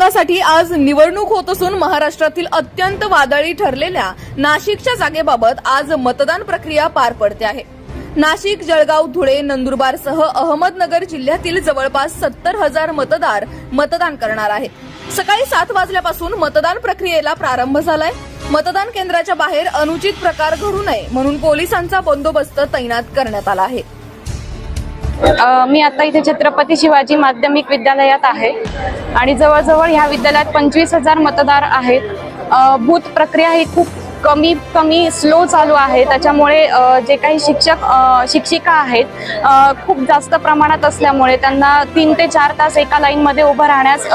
मतदारसंघासाठी आज निवडणूक होत असून महाराष्ट्रातील अत्यंत वादळी ठरलेल्या नाशिकच्या जागेबाबत आज मतदान प्रक्रिया पार पडते आहे. नाशिक जळगाव धुळे नंदुरबारसह अहमदनगर जिल्ह्यातील जवळपास सत्तर हजार मतदार मतदान करणार आहेत. सकाळी सात वाजल्यापासून मतदान प्रक्रियेला प्रारंभ झालाय. मतदान केंद्राच्या बाहेर अनुचित प्रकार घडू नये म्हणून पोलिसांचा बंदोबस्त तैनात करण्यात आला आहे. मी आता इथे छत्रपती शिवाजी माध्यमिक विद्यालयात आहे. आणि जवळजवळ ह्या विद्यालयात पंचवीस हजार मतदार आहेत. भूत बूथ प्रक्रिया ही खूप कमी कमी स्लो चालू आहे. त्याच्यामुळे जे काही शिक्षक शिक्षिका आहेत खूप जास्त प्रमाणात असल्यामुळे त्यांना तीन ते चार तास एका लाईनमध्ये उभं राहण्यास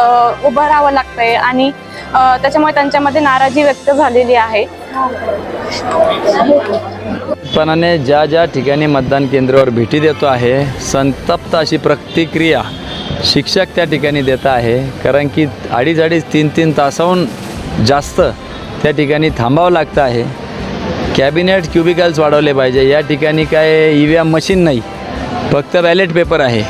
उभं राहावं लागतंय. आणि त्याच्यामुळे त्यांच्यामध्ये नाराजी व्यक्त झालेली आहे. पणाने ज्या ज्या ठिकाणी मतदान केंद्रावर भेटी देतो आहे संतप्त अशी प्रतिक्रिया शिक्षक त्या ठिकाणी देत आहे. कारण की अडीच अडीच तीन तीन तासाहून जास्त त्या ठिकाणी थांबावं लागतं आहे. कॅबिनेट क्युबिकल्स वाढवले पाहिजे. या ठिकाणी काय ई व्ही एम मशीन नाही फक्त बॅलेट पेपर आहे.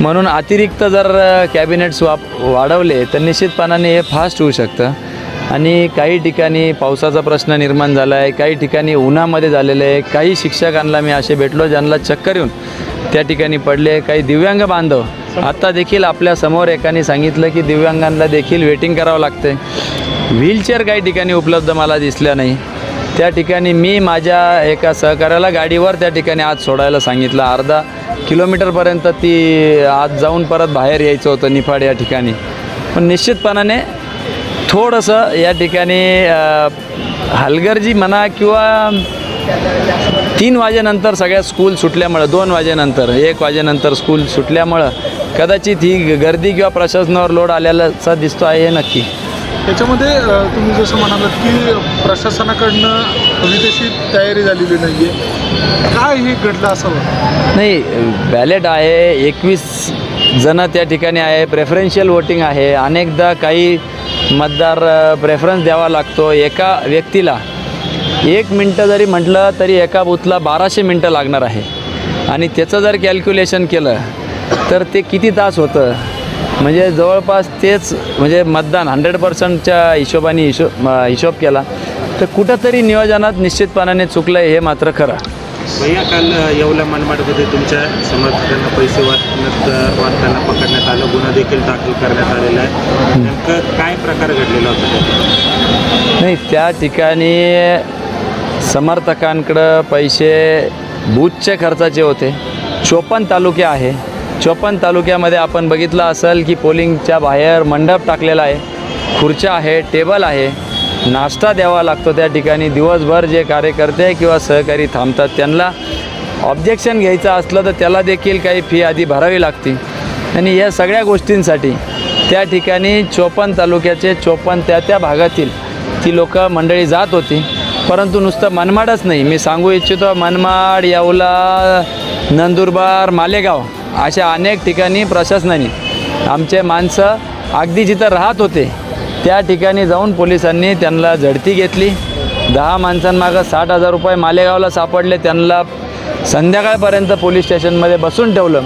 म्हणून अतिरिक्त जर कॅबिनेट्स वाप वाढवले तर निश्चितपणाने हे फास्ट होऊ शकतं. आणि काही ठिकाणी पावसाचा प्रश्न निर्माण झाला आहे काही ठिकाणी उन्हामध्ये झालेलं आहे. काही शिक्षकांना मी असे भेटलो ज्यांना चक्कर येऊन त्या ठिकाणी पडले. काही दिव्यांग बांधव आता देखील आपल्यासमोर एकाने सांगितलं की दिव्यांगांना देखील वेटिंग करावं लागते व्हीलचेअर काही ठिकाणी उपलब्ध मला दिसल्या नाही. त्या ठिकाणी मी माझ्या एका सहकार्याला गाडीवर त्या ठिकाणी आज सोडायला सांगितलं. अर्धा किलोमीटरपर्यंत ती आज जाऊन परत बाहेर यायचं होतं निफाड या ठिकाणी. पण निश्चितपणाने थोडंसं या ठिकाणी हलगर्जी म्हणा किंवा तीन वाजेनंतर सगळ्या स्कूल सुटल्यामुळं दोन वाजेनंतर एक वाजेनंतर स्कूल सुटल्यामुळं कदाचित ही गर्दी किंवा प्रशासनावर लोड आलेलाचा दिसतो आहे हे नक्की. त्याच्यामध्ये तुम्ही जसं म्हणालात की प्रशासनाकडनं हवी तशी तयारी झालेली नाही आहे काय हे घडलं असावं नाही बॅलेट आहे एकवीस जण त्या ठिकाणी आहे प्रेफरन्शियल वोटिंग आहे अनेकदा काही मतदार प्रेफरन्स द्यावा लागतो एका व्यक्तीला. एक मिनटं जरी म्हटलं तरी एका बूथला बाराशे मिनटं लागणार आहे. आणि त्याचं जर कॅल्क्युलेशन केलं तर ते किती तास होतं? म्हणजे जवळपास तेच म्हणजे मतदान हंड्रेड पर्सेंटच्या हिशोबाने हिशोब हिशोब केला तर कुठंतरी नियोजनात निश्चितपणाने चुकलं आहे हे मात्र खरं. भैया काल येवला मनमाडमध्ये तुमच्या समर्थकांना पैसे वाटण्यात वाटताना पकडण्यात आलं. गुन्हा देखील दाखल करण्यात आलेला आहे. नेमकं काय प्रकार घडलेला होता? नाही त्या ठिकाणी समर्थकांकडं पैसे बूथचे खर्चाचे होते. चोपन्न तालुके आहे. चोपन्न तालुक्यामध्ये आपण बघितलं असेल की पोलिंगच्या बाहेर मंडप टाकलेला आहे. खुर्च्या आहे टेबल आहे. नाश्ता द्यावा लागतो त्या ठिकाणी. दिवसभर जे कार्यकर्ते किंवा सहकारी थांबतात त्यांना ऑब्जेक्शन घ्यायचं असलं तर त्याला देखील काही फी आधी भरावी लागते. आणि या सगळ्या गोष्टींसाठी त्या ठिकाणी चोपन्न तालुक्याचे चोपन्न त्या त्या भागातील ती लोक मंडळी जात होती. परंतु नुसतं मनमाडच नाही. मी सांगू इच्छितो मनमाड येवला नंदुरबार मालेगाव अशा अनेक ठिकाणी प्रशासनाने आमचे माणसं अगदी जिथं राहत होते त्या ठिकाणी जाऊन पोलिसांनी त्यांना झडती घेतली. दहा माणसांमागं साठ हजार रुपये मालेगावला सापडले. त्यांना संध्याकाळपर्यंत पोलीस स्टेशनमध्ये बसून ठेवलं.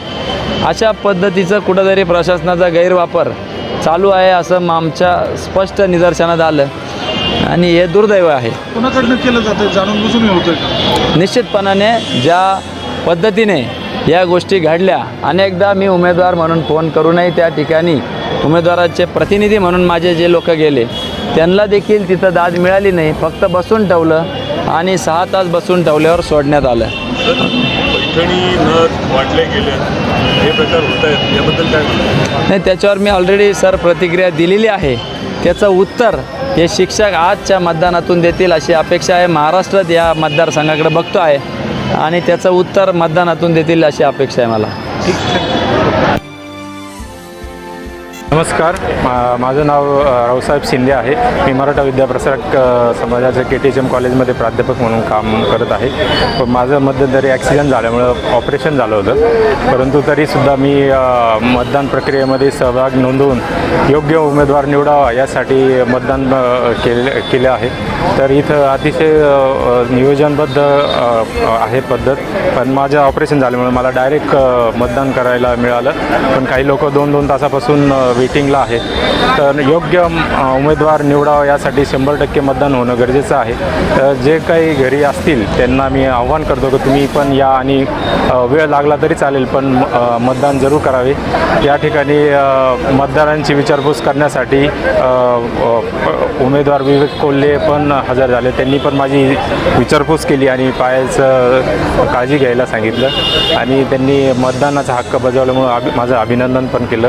अशा पद्धतीचं कुठंतरी प्रशासनाचा गैरवापर चालू आहे असं आमच्या स्पष्ट निदर्शनात आलं. आणि हे दुर्दैव आहे. कोणाकडनं केलं जातं जाणून बुजून हे होतंय का? निश्चितपणाने ज्या पद्धतीने या गोष्टी घडल्या अनेकदा मी उमेदवार म्हणून फोन करूनही त्या ठिकाणी उमेदवाराचे प्रतिनिधी म्हणून माझे जे लोक गेले त्यांना देखील तिथं दाद मिळाली नाही. फक्त बसून ठेवलं आणि सहा तास बसून ठेवल्यावर सोडण्यात आलं. वाटले गेले. हे प्रकार होत आहेत याबद्दल काय नाही त्याच्यावर मी ऑलरेडी सर प्रतिक्रिया दिलेली आहे. त्याचं उत्तर हे शिक्षक आजच्या मतदानातून देतील अशी अपेक्षा आहे. महाराष्ट्रात या मतदारसंघाकडे बघतो आहे आणि त्याचं उत्तर मतदानातून देतील अशी अपेक्षा आहे मला. नमस्कार. मा- माझं नाव रावसाहेब शिंदे आहे. मी मराठा विद्याप्रसारक समाजाच्या के टी एच एम कॉलेजमध्ये प्राध्यापक म्हणून काम करत आहे. पण माझं मध्यंतरी ॲक्सिडेंट झाल्यामुळं ऑपरेशन झालं होतं. परंतु तरीसुद्धा मी मतदान प्रक्रियेमध्ये सहभाग नोंदवून योग्य उमेदवार निवडावा यासाठी मतदान केले केले आहे. तर इथं अतिशय नियोजनबद्ध आहे पद्धत. पण माझं ऑपरेशन झाल्यामुळे मला डायरेक्ट मतदान करायला मिळालं. पण काही लोक दोन दोन तासापासून वेटिंगला आहे. तर योग्य उमेदवार निवडावा यासाठी शंभर टक्के मतदान होणं गरजेचं आहे. तर जे काही घरी असतील त्यांना मी आव्हान करतो की तुम्ही पण या आणि वेळ लागला तरी चालेल पण मतदान जरूर करावे. या ठिकाणी मतदारांची विचारपूस करण्यासाठी उमेदवार विवेक कोल्हे पण हजर झाले. त्यांनी पण माझी विचारपूस केली आणि पायाचं काळजी घ्यायला सांगितलं. आणि त्यांनी मतदानाचा हक्क बजावल्यामुळं अभि माझं अभिनंदन पण केलं.